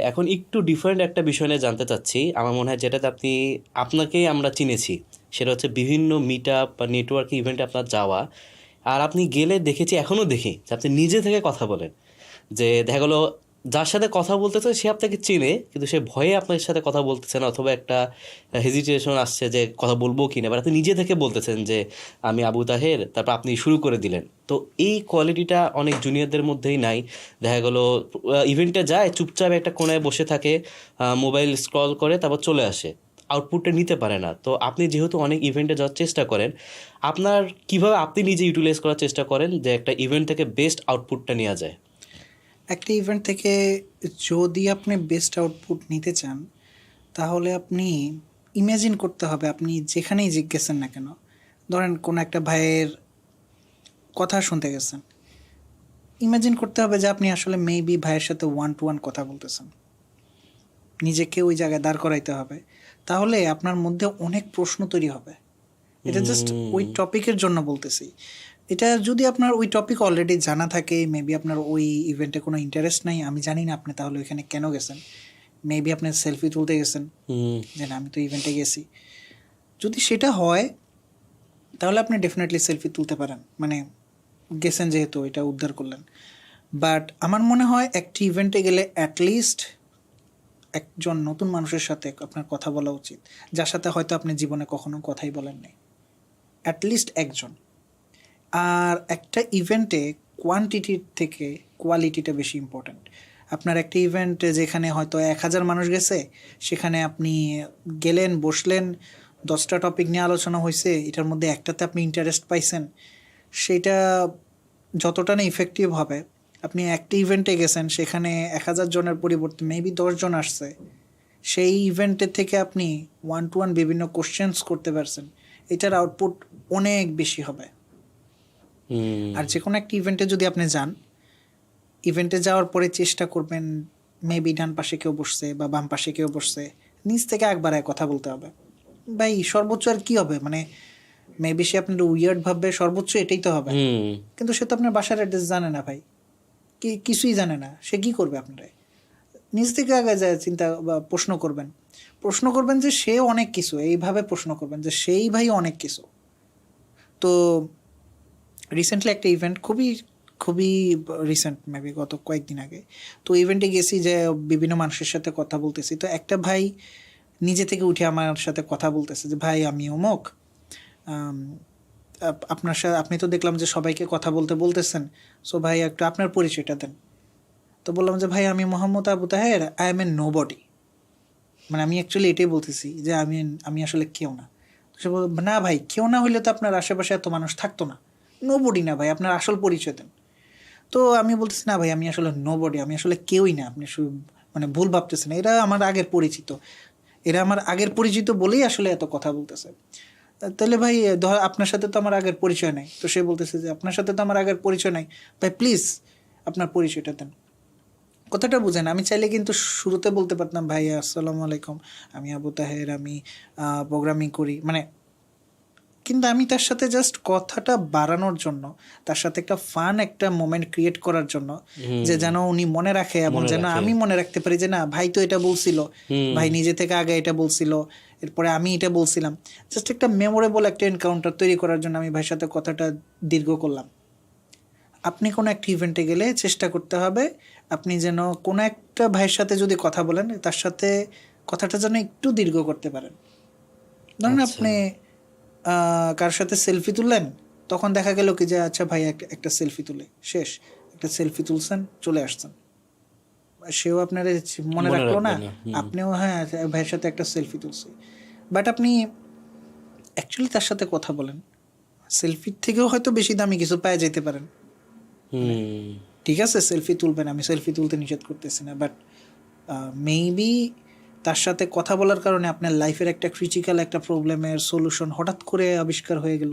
এখন একটু ডিফারেন্ট একটা বিষয় নিয়ে জানতে চাচ্ছি। আমার মনে হয় যেটাতে আপনি, আপনাকেই আমরা চিনেছি, সেটা হচ্ছে বিভিন্ন মিট আপ বা নেটওয়ার্ক ইভেন্টে আপনার যাওয়া। আর আপনি গেলে দেখেছি এখনও দেখি, যে আপনি নিজে থেকে কথা বলেন। যে দেখা গেলো যার সাথে কথা বলতেছে সে আপনাকে চিনে, কিন্তু সে ভয়ে আপনার সাথে কথা বলতেছে না, অথবা একটা হেজিটেশন আসছে যে কথা বলব কি না আপনি নিজে থেকে বলতেছেন যে আমি আবু তাহের, তারপর আপনি শুরু করে দিলেন। তো এই কোয়ালিটিটা অনেক জুনিয়রদের মধ্যেই নাই। দেখা গেলো ইভেন্টে যায়, চুপচাপ একটা কোনায় বসে থাকে মোবাইল স্ক্রল করে, তারপর চলে আসে। আউটপুটটা নিতে পারে না। তো আপনি যেহেতু অনেক ইভেন্টে যাওয়ার চেষ্টা করেন, আপনার, কীভাবে আপনি নিজে ইউটিলাইজ করার চেষ্টা করেন যে একটা ইভেন্ট থেকে বেস্ট আউটপুটটা নেওয়া যায়? একটা ইভেন্ট থেকে যদি আপনি বেস্ট আউটপুট নিতে চান তাহলে আপনি ইমাজিন করতে হবে আপনি যেখানেই জিজ্ঞেসেন না কেন ধরেন কোনো একটা ভাইয়ের কথা শুনতে গেছেন ইমাজিন করতে হবে যে আপনি আসলে মেবি ভাইয়ের সাথে ওয়ান টু ওয়ান কথা বলতেছেন। নিজেকে ওই জায়গায় দাঁড় করাইতে হবে। তাহলে আপনার মধ্যে অনেক প্রশ্ন তৈরি হবে। এটা জাস্ট ওই টপিকের জন্য বলতেছি। এটা যদি আপনার ওই টপিক অলরেডি জানা থাকে মেবি আপনার ওই ইভেন্টে কোনো ইন্টারেস্ট নাই আমি জানি না আপনি তাহলে ওইখানে কেন গেছেন। মেবি আপনি সেলফি তুলতে গেছেন হুম। যে না আমি তো ইভেন্টে গেছি। যদি সেটা হয় তাহলে আপনি ডেফিনেটলি সেলফি তুলতে পারেন। মানে গেছেন যেহেতু এটা উদ্ধার করলেন। বাট আমার মনে হয় একটি ইভেন্টে গেলে অ্যাটলিস্ট একজন নতুন মানুষের সাথে আপনার কথা বলা উচিত। যার সাথে হয়তো আপনি জীবনে কখনো কথাই বলেন নাই। অ্যাটলিস্ট একজন। আর একটা ইভেন্টে কোয়ান্টিটির থেকে কোয়ালিটিটা বেশি ইম্পর্ট্যান্ট আপনার একটা ইভেন্ট যেখানে হয়তো এক হাজার মানুষ গেছে, সেখানে আপনি গেলেন, বসলেন, দশটা টপিক নিয়ে আলোচনা হয়েছে এটার মধ্যে একটাতে আপনি ইন্টারেস্ট পাইছেন, সেটা যতটা না ইফেক্টিভ হবে, আপনি একটা ইভেন্টে গেছেন, সেখানে এক হাজার জনের পরিবর্তে মেবি দশজন আসছে, সেই ইভেন্টের থেকে আপনি ওয়ান টু ওয়ান বিভিন্ন কোশ্চেন্স করতে পারছেন, এটার আউটপুট অনেক বেশি হবে। আর যে কোনো একটা ইভেন্টে যদি আপনি যান ইভেন্টে যাওয়ার পরে চেষ্টা করবেন মেবি ডান পাশে কেউ বসছে বা বাম পাশে কেউ বসছে নিচ থেকে একবার এক কথা বলতে হবে। ভাই সর্বোচ্চ আর কি হবে? মানে মেবি সে আপনার উইয়ার্ড ভাববে সর্বোচ্চ এটাই তো হবে। কিন্তু সে তো আপনার বাসার অ্যাড্রেস জানে না ভাই। কি কিছুই জানে না। সে কি করবে আপনারা? নিজ থেকে আগে যায় চিন্তা বা প্রশ্ন করবেন। প্রশ্ন করবেন যে সে অনেক কিছু এইভাবে প্রশ্ন করবেন যে সেই ভাই অনেক কিছু। তো রিসেন্টলি একটা ইভেন্ট খুবই খুবই রিসেন্ট মেবি গত কয়েকদিন আগে। তো ইভেন্টে গেছি যে বিভিন্ন মানুষের সাথে কথা বলতেছি। তো একটা ভাই নিজে থেকে উঠে আমার সাথে কথা বলতেছে যে, ভাই, আমি অমুক। আপ- আপনার সাথে আপনি তো দেখলাম যে সবাইকে কথা বলতে বলতেছেন। সো ভাই, একটু আপনার পরিচয়টা দেন। তো বললাম যে, ভাই, আমি Mohammad Abu Taher. I am a nobody মানে আমি অ্যাকচুয়ালি এটাই বলতেছি যে, আমি আমি আসলে কেউ না। সে বলল, না ভাই, কেউ না হইলে তো আপনার আশেপাশে এত মানুষ থাকতো না। নো বডি না ভাই, আপনার আসল পরিচয় দেন। তো আমি বলতেছি, না ভাই, আমি আসলে নো বডি আমি আসলে কেউই না, আপনি শুধু মানে ভুল ভাবতেছেন। এরা আমার আগের পরিচিত। এরা আমার আগের পরিচিত বলেই আসলে এত কথা বলতেছে। তাহলে ভাই, ধর আপনার সাথে তো আমার আগের পরিচয় নাই। তো সে বলতেছে যে, আপনার সাথে তো আমার আগের পরিচয় নাই। ভাই প্লিজ আপনার পরিচয়টা দেন। কথাটা বুঝেন, আমি চাইলে কিন্তু শুরুতে বলতে পারতাম, ভাই, আসসালামু আলাইকুম, আমি আবু তাহের, আমি প্রোগ্রামিং করি। মানে কিন্তু আমি তার সাথে জাস্ট কথাটা বাড়ানোর জন্য তার সাথে একটা ফান একটা মোমেন্ট ক্রিয়েট করার জন্য যে যেন উনি মনে রাখে এবং যেন আমি মনে রাখতে পারি যে না ভাই তো এটা বলছিল ভাই নিজে থেকে আগে এটা বলছিল এরপরে আমি এটা বলছিলাম। জাস্ট একটা মেমোরেবল একটা এনকাউন্টার তৈরি করার জন্য আমি ভাইয়ের সাথে কথাটা দীর্ঘ করলাম। আপনি কোনো একটা ইভেন্টে গেলে চেষ্টা করতে হবে আপনি যেন কোনো একটা ভাইয়ের সাথে যদি কথা বলেন তার সাথে কথাটা যেন একটু দীর্ঘ করতে পারেন। ধরুন আচ্ছা। আপনি কার সাথে সেলফি তুললেন? তখন দেখা গেল কি যে আচ্ছা ভাই একটা সেলফি তুলে। শেষ। একটা সেলফি তুলছেন চলে আসছেন। সেও আপনার মনে রাখল না। আপনিও হ্যাঁ ভাইয়ের সাথে একটা সেলফি তুলছি বাট আপনি অ্যাকচুয়ালি তার সাথে কথা বলেন। সেলফির থেকেও হয়তো বেশি দামি কিছু পাওয়া যেতে পারেন ঠিক আছে সেলফি তুলবেন। আমি সেলফি তুলতে নিষেধ করতেছি না। বাট মেবি তার সাথে কথা বলার কারণে আপনার লাইফের একটা ক্রিটিক্যাল একটা প্রবলেমের সলিউশন হঠাৎ করে আবিষ্কার হয়ে গেল।